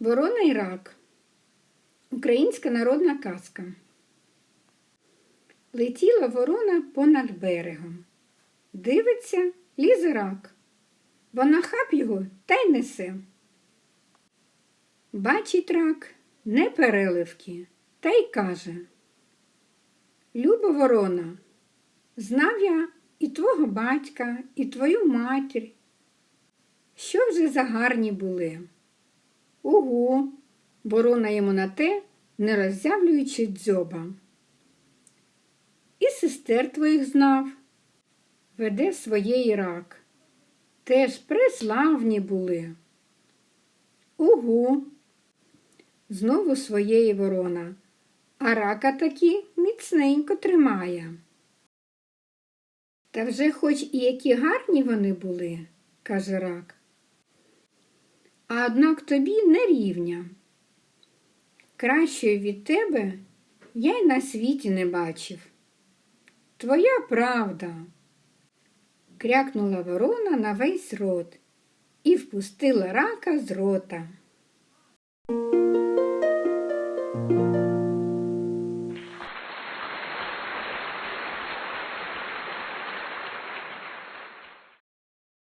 Ворона і рак. Українська народна казка. Летіла ворона понад берегом. Дивиться, лізе рак. Вона хап його та й несе. Бачить рак не переливки, та й каже. Люба ворона, знав я і твого батька, і твою матір. Що вже за гарні були? Угу, ворона йому на те, не роззявлюючи дзьоба. І сестер твоїх знав, веде своєї рак. Теж преславні були. Угу, знову своєї ворона, а рака таки міцненько тримає. Та вже хоч і які гарні вони були, каже рак а однак тобі не рівня. Кращої від тебе я й на світі не бачив. Твоя правда. крякнула ворона на весь рот і впустила рака з рота.